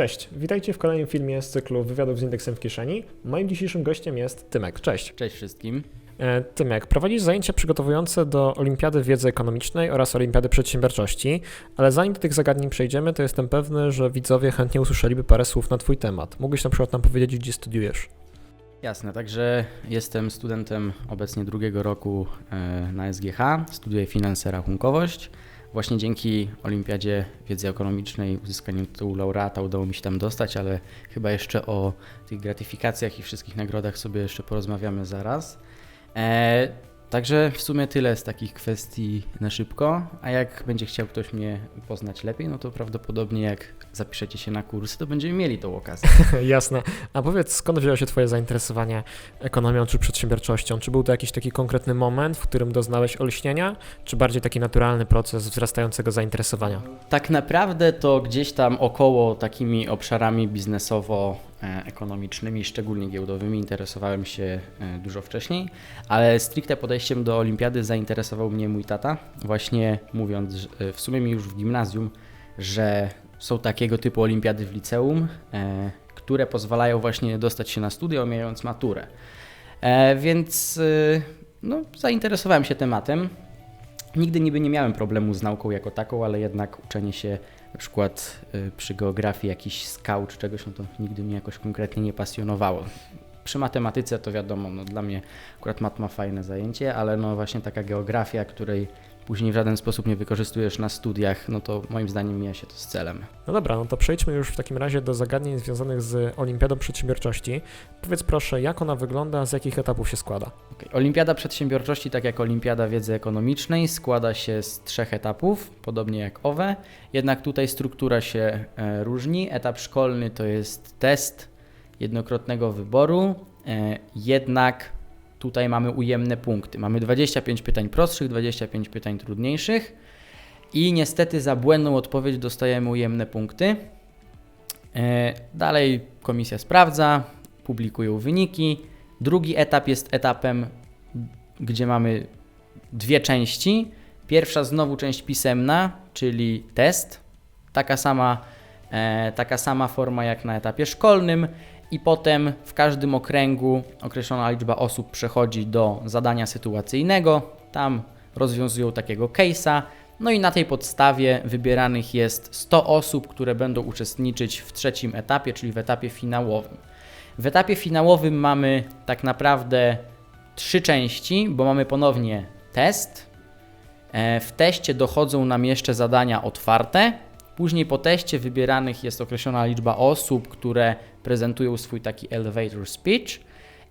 Cześć, witajcie w kolejnym filmie z cyklu wywiadów z indeksem w kieszeni. Moim dzisiejszym gościem jest Tymek. Cześć. Cześć wszystkim. E, Tymek, prowadzisz zajęcia przygotowujące do Olimpiady Wiedzy Ekonomicznej oraz Olimpiady Przedsiębiorczości, ale zanim do tych zagadnień przejdziemy, to jestem pewny, że widzowie chętnie usłyszeliby parę słów na Twój temat. Mógłbyś na przykład nam powiedzieć, gdzie studiujesz? Jasne, także jestem studentem obecnie drugiego roku e, na SGH, studiuję finanse rachunkowość. Właśnie dzięki Olimpiadzie Wiedzy Ekonomicznej, uzyskaniu tytułu laureata udało mi się tam dostać, ale chyba jeszcze o tych gratyfikacjach i wszystkich nagrodach sobie jeszcze porozmawiamy zaraz. E, Także w sumie tyle z takich kwestii na szybko, a jak będzie chciał ktoś mnie poznać lepiej, no to prawdopodobnie jak zapiszecie się na kurs, to będziemy mieli tą okazję. Jasne. A powiedz, skąd wzięło się Twoje zainteresowanie ekonomią czy przedsiębiorczością? Czy był to jakiś taki konkretny moment, w którym doznałeś olśnienia, czy bardziej taki naturalny proces wzrastającego zainteresowania? Tak naprawdę to gdzieś tam około takimi obszarami biznesowo-ekonomicznymi, szczególnie giełdowymi, interesowałem się e, dużo wcześniej, ale stricte podejściem do olimpiady zainteresował mnie mój tata, właśnie mówiąc e, w sumie mi już w gimnazjum, że są takiego typu olimpiady w liceum, e, które pozwalają właśnie dostać się na studia, omijając maturę. E, więc e, no, zainteresowałem się tematem. Nigdy niby nie miałem problemu z nauką jako taką, ale jednak uczenie się na przykład y, przy geografii jakiś skał czy czegoś, no to nigdy mnie jakoś konkretnie nie pasjonowało. Przy matematyce to wiadomo, no dla mnie akurat mat ma fajne zajęcie, ale no właśnie taka geografia, której później w żaden sposób nie wykorzystujesz na studiach, no to moim zdaniem mija się to z celem. No dobra, no to przejdźmy już w takim razie do zagadnień związanych z Olimpiadą Przedsiębiorczości. Powiedz proszę, jak ona wygląda, z jakich etapów się składa? Okay. Olimpiada Przedsiębiorczości, tak jak Olimpiada Wiedzy Ekonomicznej, składa się z trzech etapów, podobnie jak OWE, jednak tutaj struktura się e, różni. Etap szkolny to jest test jednokrotnego wyboru, e, jednak tutaj mamy ujemne punkty. Mamy 25 pytań prostszych, 25 pytań trudniejszych i niestety za błędną odpowiedź dostajemy ujemne punkty. E, dalej komisja sprawdza, publikują wyniki. Drugi etap jest etapem, gdzie mamy dwie części. Pierwsza znowu część pisemna, czyli test. Taka sama, e, taka sama forma jak na etapie szkolnym i potem w każdym okręgu określona liczba osób przechodzi do zadania sytuacyjnego. Tam rozwiązują takiego case'a. No i na tej podstawie wybieranych jest 100 osób, które będą uczestniczyć w trzecim etapie, czyli w etapie finałowym. W etapie finałowym mamy tak naprawdę trzy części, bo mamy ponownie test. E, w teście dochodzą nam jeszcze zadania otwarte. Później po teście wybieranych jest określona liczba osób, które prezentują swój taki elevator speech.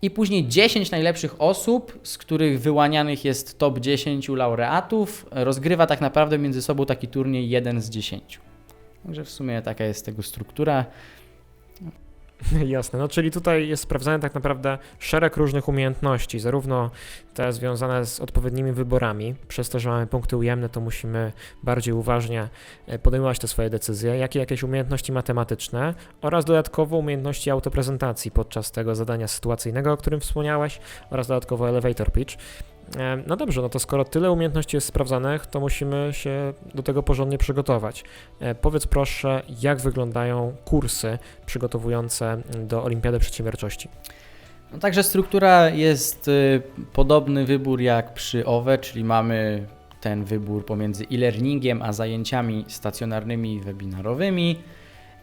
I później 10 najlepszych osób, z których wyłanianych jest top 10 laureatów, rozgrywa tak naprawdę między sobą taki turniej 1 z 10. Także w sumie taka jest tego struktura. Jasne, no czyli tutaj jest sprawdzany tak naprawdę szereg różnych umiejętności, zarówno te związane z odpowiednimi wyborami, przez to, że mamy punkty ujemne, to musimy bardziej uważnie e, podejmować te swoje decyzje, jak i jakieś umiejętności matematyczne oraz dodatkowo umiejętności autoprezentacji podczas tego zadania sytuacyjnego, o którym wspomniałeś, oraz dodatkowo elevator pitch. E, no dobrze, no to skoro tyle umiejętności jest sprawdzanych, to musimy się do tego porządnie przygotować. E, powiedz proszę, jak wyglądają kursy przygotowujące do Olimpiady Przedsiębiorczości? No także struktura jest y, podobny wybór jak przy OWE, czyli mamy ten wybór pomiędzy e-learningiem a zajęciami stacjonarnymi i webinarowymi.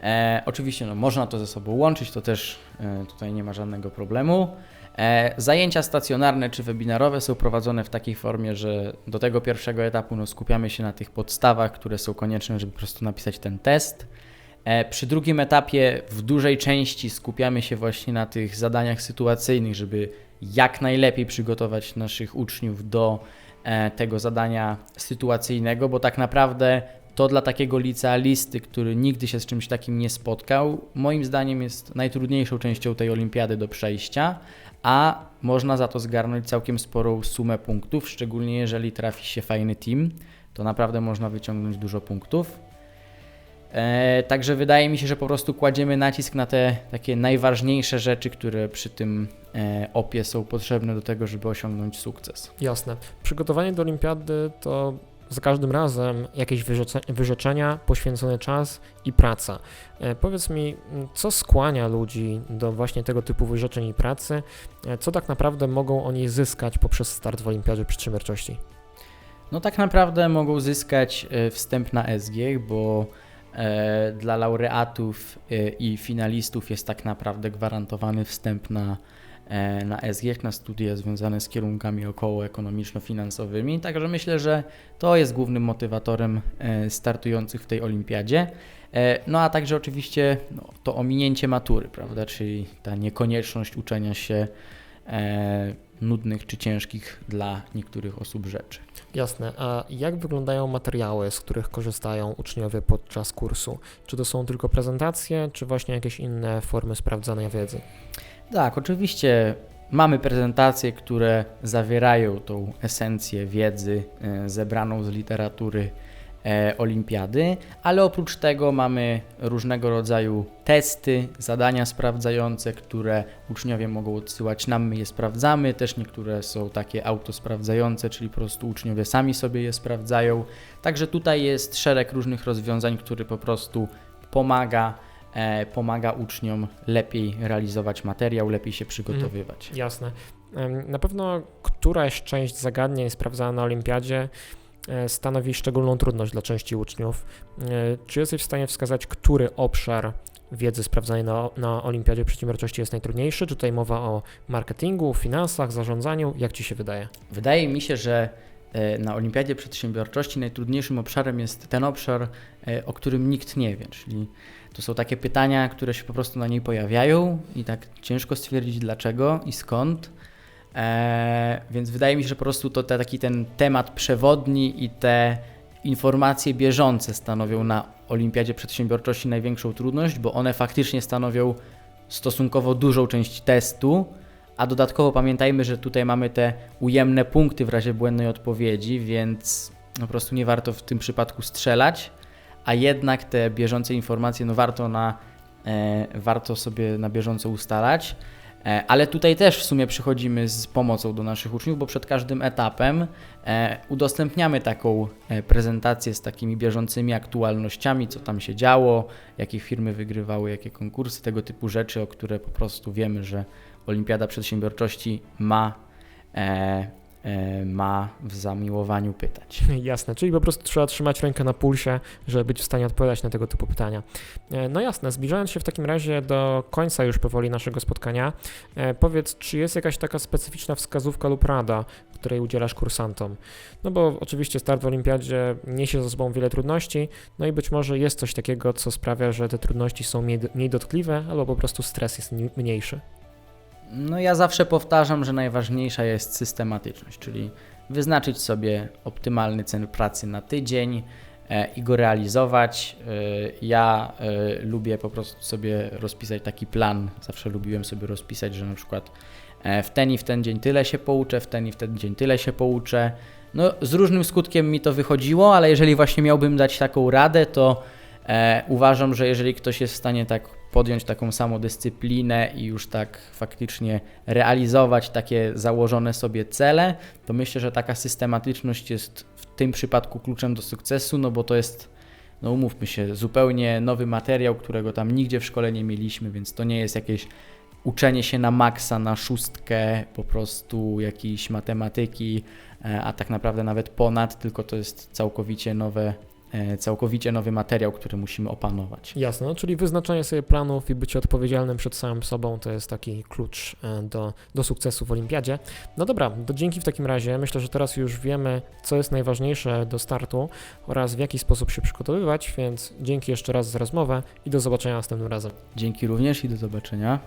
E, oczywiście no, można to ze sobą łączyć, to też e, tutaj nie ma żadnego problemu. E, zajęcia stacjonarne czy webinarowe są prowadzone w takiej formie, że do tego pierwszego etapu no, skupiamy się na tych podstawach, które są konieczne, żeby po prostu napisać ten test. E, przy drugim etapie w dużej części skupiamy się właśnie na tych zadaniach sytuacyjnych, żeby jak najlepiej przygotować naszych uczniów do e, tego zadania sytuacyjnego, bo tak naprawdę to dla takiego licealisty, który nigdy się z czymś takim nie spotkał, moim zdaniem jest najtrudniejszą częścią tej olimpiady do przejścia, a można za to zgarnąć całkiem sporą sumę punktów, szczególnie jeżeli trafi się fajny team, to naprawdę można wyciągnąć dużo punktów. E, także wydaje mi się, że po prostu kładziemy nacisk na te takie najważniejsze rzeczy, które przy tym e, opie są potrzebne do tego, żeby osiągnąć sukces. Jasne. Przygotowanie do olimpiady to za każdym razem jakieś wyrzeczenia, poświęcony czas i praca. E, Powiedz mi, co skłania ludzi do właśnie tego typu wyrzeczeń i pracy? E, Co tak naprawdę mogą oni zyskać poprzez start w Olimpiadzie Przedsiębiorczości? No tak naprawdę mogą zyskać e, wstęp na SG, bo dla laureatów i finalistów jest tak naprawdę gwarantowany wstęp na, na SG, na studia związane z kierunkami okołoekonomiczno-finansowymi. Także myślę, że to jest głównym motywatorem e, startujących w tej olimpiadzie. E, No a także oczywiście no, to ominięcie matury, prawda, czyli ta niekonieczność uczenia się e, nudnych czy ciężkich dla niektórych osób rzeczy. Jasne. A jak wyglądają materiały, z których korzystają uczniowie podczas kursu? Czy to są tylko prezentacje, czy właśnie jakieś inne formy sprawdzania wiedzy? Tak, oczywiście mamy prezentacje, które zawierają tą esencję wiedzy e, zebraną z literatury e, olimpiady, ale oprócz tego mamy różnego rodzaju testy, zadania sprawdzające, które uczniowie mogą odsyłać nam, my je sprawdzamy. Też niektóre są takie autosprawdzające, czyli po prostu uczniowie sami sobie je sprawdzają. Także tutaj jest szereg różnych rozwiązań, który po prostu pomaga pomaga uczniom lepiej realizować materiał, lepiej się przygotowywać. Jasne. Em, Na pewno któraś część zagadnień sprawdzana na Olimpiadzie e, stanowi szczególną trudność dla części uczniów. E, Czy jesteś w stanie wskazać, który obszar wiedzy sprawdzanej na, na Olimpiadzie Przedsiębiorczości jest najtrudniejszy? Czy tutaj mowa o marketingu, finansach, zarządzaniu? Jak Ci się wydaje? Wydaje mi się, że e, na Olimpiadzie Przedsiębiorczości najtrudniejszym obszarem jest ten obszar, e, o którym nikt nie wie, czyli to są takie pytania, które się po prostu na niej pojawiają i tak ciężko stwierdzić dlaczego i skąd. E, więc wydaje mi się, że po prostu to te, taki ten temat przewodni i te informacje bieżące stanowią na Olimpiadzie Przedsiębiorczości największą trudność, bo one faktycznie stanowią stosunkowo dużą część testu, a dodatkowo pamiętajmy, że tutaj mamy te ujemne punkty w razie błędnej odpowiedzi, więc po prostu nie warto w tym przypadku strzelać, a jednak te bieżące informacje no warto, na, e, warto sobie na bieżąco ustalać. E, Ale tutaj też w sumie przychodzimy z pomocą do naszych uczniów, bo przed każdym etapem e, udostępniamy taką e, prezentację z takimi bieżącymi aktualnościami, co tam się działo, jakie firmy wygrywały, jakie konkursy, tego typu rzeczy, o które po prostu wiemy, że Olimpiada Przedsiębiorczości ma, e, e, ma w zamiłowaniu pytać. Jasne, czyli po prostu trzeba trzymać rękę na pulsie, żeby być w stanie odpowiadać na tego typu pytania. E, No jasne, zbliżając się w takim razie do końca już powoli naszego spotkania, e, powiedz, czy jest jakaś taka specyficzna wskazówka lub rada, której udzielasz kursantom? No bo oczywiście start w Olimpiadzie niesie ze sobą wiele trudności, no i być może jest coś takiego, co sprawia, że te trudności są mniej, dotkliwe, albo po prostu stres jest ni- mniejszy. No ja zawsze powtarzam, że najważniejsza jest systematyczność, czyli wyznaczyć sobie optymalny cel pracy na tydzień e, i go realizować. E, ja e, lubię po prostu sobie rozpisać taki plan. Zawsze lubiłem sobie rozpisać, że na przykład w ten i w ten dzień tyle się pouczę, w ten i w ten dzień tyle się pouczę. No z różnym skutkiem mi to wychodziło, ale jeżeli właśnie miałbym dać taką radę, to e, uważam, że jeżeli ktoś jest w stanie tak podjąć taką samodyscyplinę i już tak faktycznie realizować takie założone sobie cele, to myślę, że taka systematyczność jest w tym przypadku kluczem do sukcesu, no bo to jest, no umówmy się, zupełnie nowy materiał, którego tam nigdzie w szkole nie mieliśmy, więc to nie jest jakieś uczenie się na maksa, na szóstkę, po prostu jakiejś matematyki, e, a tak naprawdę nawet ponad, tylko to jest całkowicie nowe, całkowicie nowy materiał, który musimy opanować. Jasne, no, czyli wyznaczanie sobie planów i bycie odpowiedzialnym przed samym sobą to jest taki klucz e, do, do sukcesu w Olimpiadzie. No dobra, to dzięki w takim razie. Myślę, że teraz już wiemy, co jest najważniejsze do startu oraz w jaki sposób się przygotowywać, więc dzięki jeszcze raz za rozmowę i do zobaczenia następnym razem. Dzięki również i do zobaczenia.